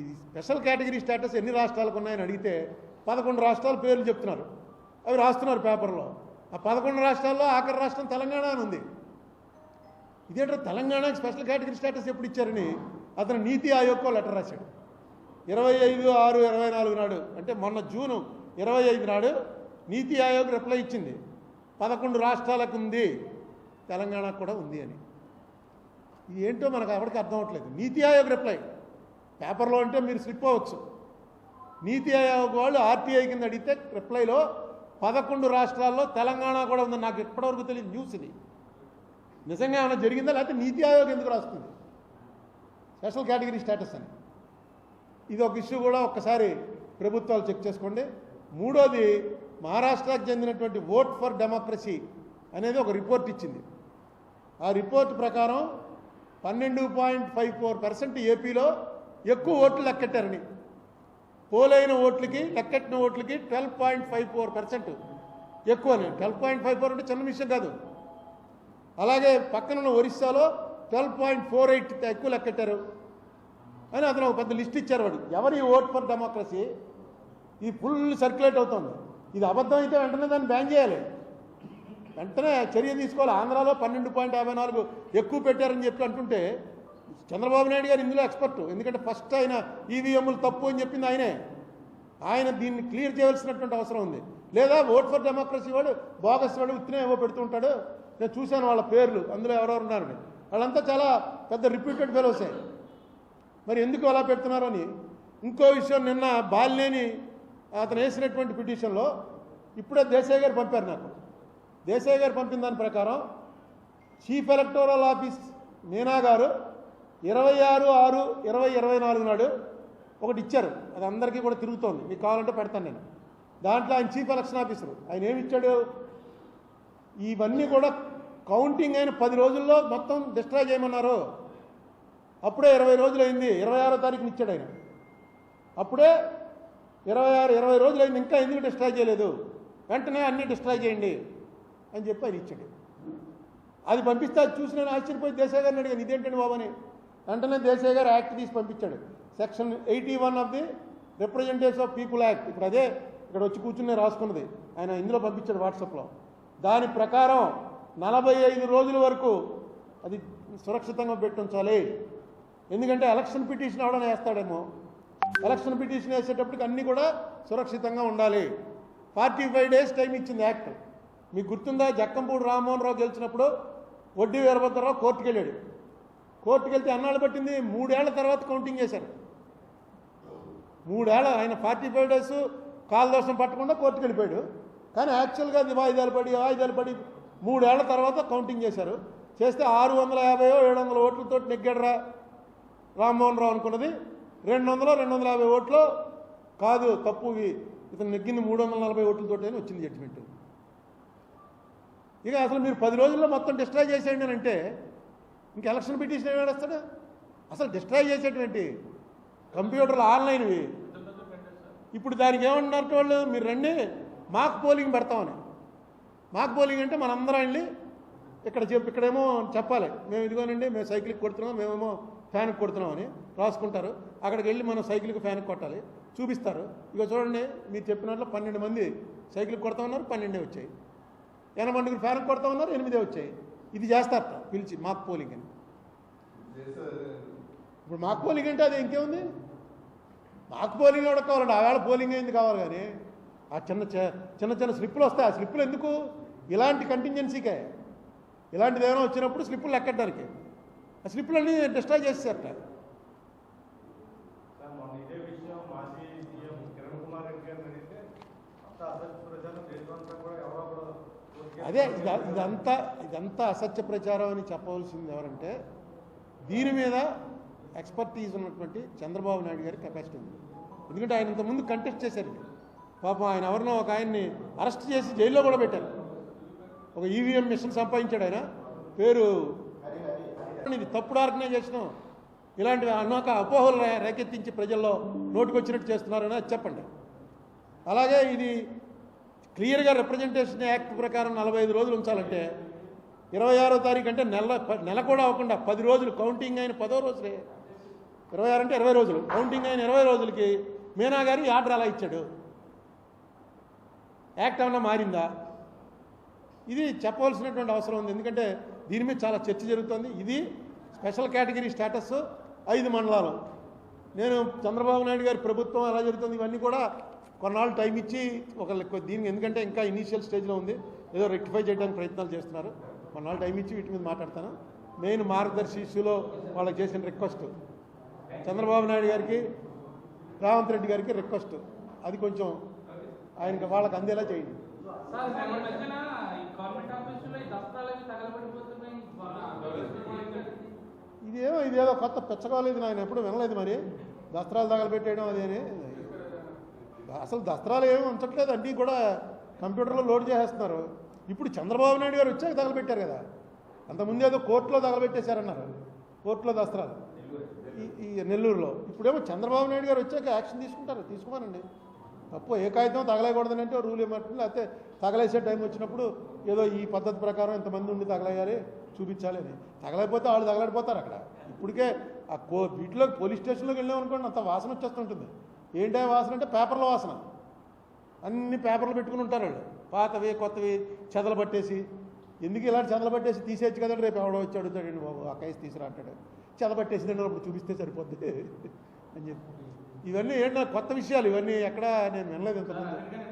ఈ special category status ఎన్ని రాష్ట్రాలకు ఉన్నాయని అడిగితే పదకొండు రాష్ట్రాల పేర్లు చెప్తున్నారు. అవి రాస్తున్నారు పేపర్లో. ఆ పదకొండు రాష్ట్రాల్లో ఆఖరి రాష్ట్రం తెలంగాణ అని ఉంది. ఇదేంటో తెలంగాణకి స్పెషల్ కేటగిరీ స్టేటస్ ఎప్పుడు ఇచ్చారని అతను నీతి ఆయోగ్కో లెటర్ రాశాడు. ఇరవై ఐదు ఆరు ఇరవై నాలుగు నాడు అంటే మొన్న జూను ఇరవై ఐదు నాడు నీతి ఆయోగ్ రిప్లై ఇచ్చింది. పదకొండు రాష్ట్రాలకు ఉంది తెలంగాణకు కూడా ఉంది అని. ఇది ఏంటో మనకు ఎవరికి అర్థం అవ్వట్లేదు. నీతి ఆయోగ్ రిప్లై పేపర్లో అంటే మీరు స్లిప్ అవ్వచ్చు. నీతి ఆయోగ్ వాళ్ళు ఆర్టీఐ కింద అడిగితే రిప్లైలో పదకొండు రాష్ట్రాల్లో తెలంగాణ కూడా ఉంది నాకు ఇప్పటివరకు తెలియదు న్యూస్ ఇది. నిజంగా ఏమైనా జరిగిందా? లేకపోతే నీతి ఆయోగ్ ఎందుకు రాస్తుంది? స్పెషల్ కేటగిరీ స్టేటస్ అని. ఇది ఒక ఇష్యూ కూడా ఒక్కసారి ప్రభుత్వాలు చెక్ చేసుకోండి. మూడోది మహారాష్ట్రకు చెందినటువంటి ఓట్ ఫర్ డెమోక్రసీ అనేది ఒక రిపోర్ట్ ఇచ్చింది. ఆ రిపోర్ట్ ప్రకారం పన్నెండు పాయింట్ ఫైవ్ ఫోర్ పర్సెంట్ ఏపీలో ఎక్కువ ఓట్లు లెక్కెట్టారని పోలైన ఓట్లకి లెక్కెట్టిన ఓట్లకి twelve point five four percent ఎక్కువని. ట్వెల్వ్ పాయింట్ ఫైవ్ ఫోర్ అంటే చిన్న విషయం కాదు. అలాగే పక్కనున్న ఒరిస్సాలో ట్వెల్వ్ పాయింట్ ఫోర్ ఎయిట్ ఎక్కువ లెక్కెట్టారు అని అతను ఒక పెద్ద లిస్ట్ ఇచ్చారు వాడు. ఎవరి ఓట్ ఫర్ డెమోక్రసీ ఇది ఫుల్ సర్క్యులేట్ అవుతుంది. ఇది అబద్ధం అయితే వెంటనే దాన్ని బ్యాన్ చేయాలి. వెంటనే చర్య తీసుకోవాలి. ఆంధ్రాలో పన్నెండు పాయింట్ యాభై నాలుగు ఎక్కువ పెట్టారని చెప్పి అంటుంటే చంద్రబాబు నాయుడు గారు ఇందులో ఎక్స్పర్ట్ ఎందుకంటే ఫస్ట్ ఆయన ఈవీఎంలు తప్పు అని చెప్పింది ఆయనే. ఆయన దీన్ని క్లియర్ చేయవలసినటువంటి అవసరం ఉంది. లేదా ఓట్ ఫర్ డెమోక్రసీ వాడు బోగస్ వాడు ఉత్తినే ఏవో పెడుతుంటాడు నేను చూశాను వాళ్ళ పేర్లు. అందులో ఎవరెవరు ఉన్నారని వాళ్ళంతా చాలా పెద్ద రిప్యూటెడ్ ఫెలోసే మరి ఎందుకు అలా పెడుతున్నారని ఇంకో విషయం నిన్న బాలినేని అతను వేసినటువంటి పిటిషన్లో ఇప్పుడే దేశాయ్ గారు పంపారు నాకు. దేశాయ్ గారు పంపిన దాని ప్రకారం చీఫ్ ఎలక్టోరల్ ఆఫీస్ మీనా గారు ఇరవై ఆరు ఆరు ఇరవై ఇరవై నాలుగు నాడు ఒకటి ఇచ్చారు. అది అందరికీ కూడా తిరుగుతోంది. మీకు కావాలంటే పెడతాను నేను. దాంట్లో ఆయన చీఫ్ ఎలక్షన్ ఆఫీసర్. ఆయన ఏమి ఇచ్చాడు? ఇవన్నీ కూడా కౌంటింగ్ అయిన పది రోజుల్లో మొత్తం డిస్ట్రాయ్ చేయమన్నారు. అప్పుడే ఇరవై రోజులు అయింది ఇరవై ఆరో తారీఖున ఇచ్చాడు ఆయన. అప్పుడే ఇరవై ఆరు ఇరవై రోజులు అయింది ఇంకా ఎందుకు డిస్ట్రాయ్ చేయలేదు? వెంటనే అన్నీ డిస్ట్రాయ్ చేయండి అని చెప్పి ఆయన ఇచ్చాడు. అది పంపిస్తే అది చూసి నేను ఆశ్చర్యపోయి దేశాగారిని అడిగాను ఇదేంటండి బాబు అని. వెంటనే దేశాయ్ గారు యాక్ట్ తీసి పంపించాడు. Section eighty one of the representatives of people act. ఇప్పుడు అదే ఇక్కడ వచ్చి కూర్చుని రాసుకున్నది. ఆయన ఇందులో పంపించాడు వాట్సాప్లో. దాని ప్రకారం నలభై ఐదు రోజుల వరకు అది సురక్షితంగా పెట్టించాలి. ఎందుకంటే ఎలక్షన్ పిటిషన్ అవడం వేస్తాడేమో. ఎలక్షన్ పిటిషన్ వేసేటప్పటికి అన్నీ కూడా సురక్షితంగా ఉండాలి. ఫార్టీ ఫైవ్ డేస్ టైం ఇచ్చింది యాక్ట్. మీకు గుర్తుందా? జక్కంపూడి రామ్మోహన్ రావు గెలిచినప్పుడు వడ్డీ వీరభద్రరావు కోర్టుకు వెళ్ళాడు కోర్టుకు వెళ్తే అన్నాళ్ళు పట్టింది మూడేళ్ళ తర్వాత కౌంటింగ్ చేశారు. మూడేళ్ళ ఆయన ఫార్టీ ఫైవ్ డేస్ కాలదోషం పట్టకుండా కోర్టుకు వెళ్ళిపోయాడు. కానీ యాక్చువల్గా అది వాయిదాలు పడి వాయిదాలు పడి మూడేళ్ళ తర్వాత కౌంటింగ్ చేశారు. చేస్తే ఆరు వందల యాభైయో ఏడు వందల ఓట్లతో నెగ్గాడరా రామ్మోహన్ రావు అనుకున్నది. రెండు వందలు రెండు వందల యాభై ఓట్లు కాదు తప్పు ఇతను నెగ్గింది మూడు వందల నలభై ఓట్లతో అని వచ్చింది జడ్జిమెంట్ ఇక అసలు మీరు పది రోజుల్లో మొత్తం డిస్ట్రాయ్ చేసేయండి అంటే ఇంక ఎలక్షన్ పిటిషన్ ఏమి అసలు డిస్ట్రాయ్ చేసేటువంటి కంప్యూటర్లు ఆన్లైన్వి. ఇప్పుడు దానికి ఏమంటున్నారు వాళ్ళు? మీరు రండి మాక్ పోలింగ్ పెడతామని. మాక్ పోలింగ్ అంటే మనందరం వెళ్ళి ఇక్కడ చెప్పి ఇక్కడేమో చెప్పాలి. మేము ఇదిగోనండి మేము సైకిల్కి కొడుతున్నాం మేమేమో ఫ్యాన్కి కొడుతున్నామని రాసుకుంటారు. అక్కడికి వెళ్ళి మనం సైకిల్కి ఫ్యాన్కి కొట్టాలి. చూపిస్తారు. ఇక చూడండి మీరు చెప్పినట్లు పన్నెండు మంది సైకిల్కి కొడతా ఉన్నారు పన్నెండే వచ్చాయి. ఎనభై మందికి ఫ్యాన్కి కొడతా ఉన్నారు ఎనిమిదే వచ్చాయి. ఇది చేస్తారట పిలిచి మాక్ పోలింగ్ అని. ఇప్పుడు మాక్ పోలింగ్ అంటే అది ఇంకేముంది? మాకు పోలింగ్ కూడా కావాలండి ఆవేళ పోలింగ్ అయింది కావాలి కానీ ఆ చిన్న చిన్న చిన్న స్లిప్పులు వస్తాయి. ఆ స్లిప్పులు ఎందుకు? ఇలాంటి కంటింజెన్సీకే ఇలాంటిది ఏమైనా వచ్చినప్పుడు స్లిప్పులు లెక్కడానికి ఆ స్లిప్పులన్నీ డిస్ట్రాయ్ చేసేసారట ప్రజలు దేశమంతా కూడా అదే ఇద- ఇదంతా ఇదంతా అసత్య ప్రచారం అని చెప్పవలసింది ఎవరంటే దీని మీద ఎక్స్పర్టీస్ ఉన్నటువంటి చంద్రబాబు నాయుడు గారి కెపాసిటీ ఉంది. ఎందుకంటే ఆయన ఇంతకుముందు కంటెస్ట్ చేశారు. పాపం ఆయన ఎవరినో ఒక ఆయన్ని అరెస్ట్ చేసి జైల్లో కూడా పెట్టారు. ఒక ఈవీఎం మిషన్ సంపాదించాడు ఆయన. పేరు ఇది తప్పుడు ఆర్గనైజేషన్. ఇలాంటివి అన్నాక అపోహలు రేకెత్తించి ప్రజల్లో నోటుకొచ్చినట్టు చేస్తున్నారని అది చెప్పండి. అలాగే ఇది క్లియర్గా రిప్రజెంటేషన్ యాక్ట్ ప్రకారం నలభై ఐదు రోజులు ఉంచాలంటే ఇరవై ఆరో తారీఖు అంటే నెల ప- నెల కూడా అవ్వకుండా పది రోజులు కౌంటింగ్ అయిన పదో రోజులే. ఇరవై ఆరు అంటే ఇరవై రోజులు. కౌంటింగ్ అయిన ఇరవై రోజులకి మీనా గారు ఆర్డర్ అలా ఇచ్చాడు? యాక్ట్ ఏమన్నా మారిందా? ఇది చెప్పవలసినటువంటి అవసరం ఉంది. ఎందుకంటే దీని మీద చాలా చర్చ జరుగుతుంది. ఇది స్పెషల్ కేటగిరీ స్టేటస్ ఐదు మండలాలు. నేను చంద్రబాబు నాయుడు గారి ప్రభుత్వం ఎలా జరుగుతుంది ఇవన్నీ కూడా కొన్నాళ్ళు టైం ఇచ్చి ఒక దీనికి ఎందుకంటే ఇంకా ఇనీషియల్ స్టేజ్లో ఉంది. ఏదో రెక్టిఫై చేయడానికి ప్రయత్నాలు చేస్తున్నారు. కొన్నాళ్ళు టైం ఇచ్చి వీటి మీద మాట్లాడతాను. మెయిన్ మార్గదర్శిలో వాళ్ళకి చేసిన రిక్వెస్ట్. చంద్రబాబు నాయుడు గారికి రేవంత్ రెడ్డి గారికి రిక్వెస్ట్. అది కొంచెం ఆయనకి వాళ్ళకి అందేలా చేయండి. ఇదేమో ఇదేదో కొత్త పెచ్చకోలేదు నాయన ఎప్పుడు వినలేదు మరి. దస్త్రాలు తగలబెట్టేయడం అదేని? అసలు దస్త్రాలు ఏమి ఉంచట్లేదు. అన్నీ కూడా కంప్యూటర్లో లోడ్ చేసేస్తున్నారు. ఇప్పుడు చంద్రబాబు నాయుడు గారు వచ్చాక తగలబెట్టారు కదా. అంతకుముందు ఏదో కోర్టులో తగలబెట్టేశారన్నారు. కోర్టులో దస్త్రాలు ఈ- నెల్లూరులో. ఇప్పుడేమో చంద్రబాబు నాయుడు గారు వచ్చాక యాక్షన్ తీసుకుంటారు. తీసుకోమనండి తప్పు ఏ కాగితం తగలేయకూడదని అంటే రూల్ ఏమంటుంది? లేకపోతే తగలేసే టైం వచ్చినప్పుడు ఏదో ఈ పద్ధతి ప్రకారం ఇంతమంది ఉండి తగలేయాలి చూపించాలి అని. తగలేకపోతే వాళ్ళు తగలడిపోతారు అక్కడ. ఇప్పటికే ఆ కో వీటిలో పోలీస్ స్టేషన్లోకి వెళ్ళాం అనుకోండి అంత వాసన వచ్చేస్తుంటుంది. ఏంటి వాసన అంటే పేపర్ల వాసన. అన్ని పేపర్లు పెట్టుకుని ఉంటారు వాళ్ళు. పాతవి కొత్తవి చెదలు పట్టేసి. ఎందుకు ఇలాంటి చెదలు పట్టేసి తీసేయచ్చు కదండి? రేపు ఎవడో వచ్చి అడుగుతాడండి బాబు ఆ కేసు తీసుకురా అంటాడు. చెద అప్పుడు చూపిస్తే సరిపోద్ది అని చెప్పి. ఇవన్నీ ఏంటో కొత్త విషయాలు? ఇవన్నీ ఎక్కడా నేను వినలేదు ఇంతకుముందు.